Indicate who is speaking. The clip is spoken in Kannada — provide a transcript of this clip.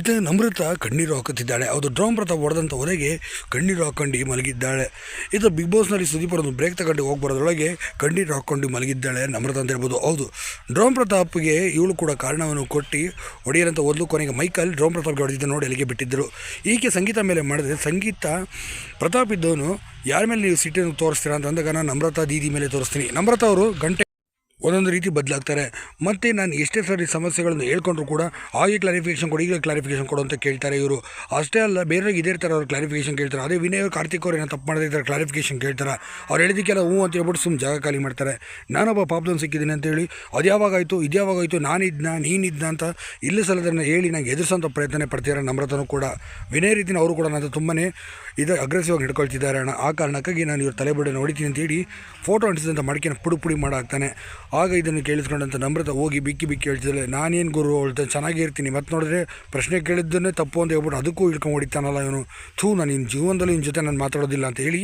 Speaker 1: ಇದು ನಮ್ರತ ಕಣ್ಣೀರು ಹಾಕುತ್ತಿದ್ದಾಳೆ. ಅದು ಡ್ರೋಮ್ ಪ್ರತಾಪ್ ಹೊಡೆದಂಥ ಹೊರಗೆ ಕಣ್ಣೀರು ಹಾಕೊಂಡು ಮಲಗಿದ್ದಾಳೆ. ಇದು ಬಿಗ್ ಬಾಸ್ನಲ್ಲಿ ಸುದೀಪ್ ಒಂದು ಬ್ರೇಕ್ ತಗೊಂಡು ಹೋಗಿ ಬರೋದ್ರೊಳಗೆ ಕಣ್ಣೀರು ಹಾಕ್ಕೊಂಡು ಮಲಗಿದ್ದಾಳೆ ನಮ್ರತ ಅಂತ ಹೇಳ್ಬೋದು. ಹೌದು ಡ್ರೋಮ್ ಪ್ರತಾಪ್ಗೆ ಇವಳು ಕೂಡ ಕಾರಣವನ್ನು ಕೊಟ್ಟು ಹೊಡೆಯರಂತ ಒಂದು ಕೊನೆಗೆ ಮೈಕಲ್ ಡ್ರೋಮ್ ಪ್ರತಾಪ್ಗೆ ಹೊಡೆದಿದ್ದ ನೋಡಿ ಅಲ್ಲಿಗೆ ಬಿಟ್ಟಿದ್ದರು. ಈಕೆ ಸಂಗೀತ ಮೇಲೆ ಮಾಡಿದ್ರೆ ಸಂಗೀತ, ಪ್ರತಾಪ್ ಇದ್ದವನು, ಯಾರ ಮೇಲೆ ನೀವು ಸಿಟ್ಟನ್ನು ತೋರಿಸ್ತೀರಾ? ಅಂತ ಅಂದಾಗ, ನಾನು ನಮ್ರತಾ, ದೀದಿ ಮೇಲೆ ತೋರಿಸ್ತೀನಿ. ನಮ್ರತಾ ಅವರು ಗಂಟೆ ಒಂದೊಂದು ರೀತಿ ಬದಲಾಗ್ತಾರೆ. ಮತ್ತು ನಾನು ಎಷ್ಟೇ ಸರಿ ಸಮಸ್ಯೆಗಳನ್ನು ಹೇಳ್ಕೊಂಡ್ರು ಕೂಡ ಆಗಿ ಕ್ಲಾರಿಫಿಕೇಷನ್ ಕೊಡಿ ಈಗ ಕ್ಲಾರಿಫಿಕೇಷನ್ ಕೊಡು ಅಂತ ಕೇಳ್ತಾರೆ ಇವರು. ಅಷ್ಟೇ ಅಲ್ಲ ಬೇರೆಯವ್ರಿಗೆ ಇದೇ ಇರ್ತಾರೆ ಅವ್ರು ಕ್ಲಾರಿಫಿಕೇಷನ್ ಕೇಳ್ತಾರೆ. ಅದೇ ವಿನಯ್ ಕಾರ್ತಿಕ್ ಅವ್ರು ಏನೋ ತಪ್ಪು ಮಾಡದೇ ಇದ್ದಾರೆ ಕ್ಲಾರಿಫಿಕೇಷನ್ ಕೇಳ್ತಾರೆ? ಅವ್ರು ಹೇಳಿದಕ್ಕೆಲ್ಲ ಹ್ಞೂ ಅಂತ ಹೇಳ್ಬಿಟ್ಟು ಸುಮ್ಮನೆ ಜಾಗ ಖಾಲಿ ಮಾಡ್ತಾರೆ. ನಾನೊಬ್ಬ ಪಾಪ್ದನ್ ಸಿಕ್ಕಿದ್ದೀನಿ ಅಂತೇಳಿ ಅದು ಯಾವಾಗಾಯಿತು? ಇದು ಯಾವಾಗಾಯಿತು? ನಾನಿದ್ನ? ನೀನಿದ್ನ? ಅಂತ ಇಲ್ಲ ಸಲದನ್ನು ಹೇಳಿ ನಂಗೆ ಎದುರಿಸೋಂಥ ಪ್ರಯತ್ನ ಪಡ್ತಿದ್ದಾರೆ ನಮ್ರತನೂ ಕೂಡ. ವಿನಯ ರೀತಿನ ಅವರು ಕೂಡ ನಾನು ತುಂಬಾ ಇದು ಅಗ್ರೆಸಿವ್ ಆಗಿ ಹಿಡ್ಕೊಳ್ತಿದ್ದಾರೆ ಅಣ್ಣ. ಆ ಕಾರಣಕ್ಕಾಗಿ ನಾನು ಇವ್ರ ತಲೆಬಿಡನ್ನು ಹೊಡಿತೀನಿ ಅಂತೇಳಿ ಫೋಟೋ ಅಂಟಿಸಿದಂಥ ಮಡಿಕೆನ ಪುಡಿ ಪುಡಿ ಮಾಡಾಕ್ತಾನೆ. ಆಗ ಇದನ್ನು ಕೇಳಿಸ್ಕೊಂಡಂಥ ನಮ್ರತ ಹೋಗಿ ಬಿಕ್ಕಿ ಬಿಕ್ಕಿ ಹೇಳ್ತಿದ್ದಾಳೆ, ನಾನೇನು ಗುರು ಅವಳ್ತ ಚೆನ್ನಾಗೇ ಇರ್ತೀನಿ ಮತ್ತೆ ನೋಡಿದ್ರೆ ಪ್ರಶ್ನೆ ಕೇಳಿದ್ದನ್ನೇ ತಪ್ಪು ಅಂತ ಹೇಳ್ಬಿಟ್ಟು ಅದಕ್ಕೂ ಇಳ್ಕೊಂಡು ಹೊಡಿತಾನಲ್ಲ ಇವನು. ಥೂ, ನಾನು ಇನ್ನು ಜೀವನದಲ್ಲಿ ಇನ್ನ ಜೊತೆ ನಾನು ಮಾತಾಡೋದಿಲ್ಲ ಅಂತ ಹೇಳಿ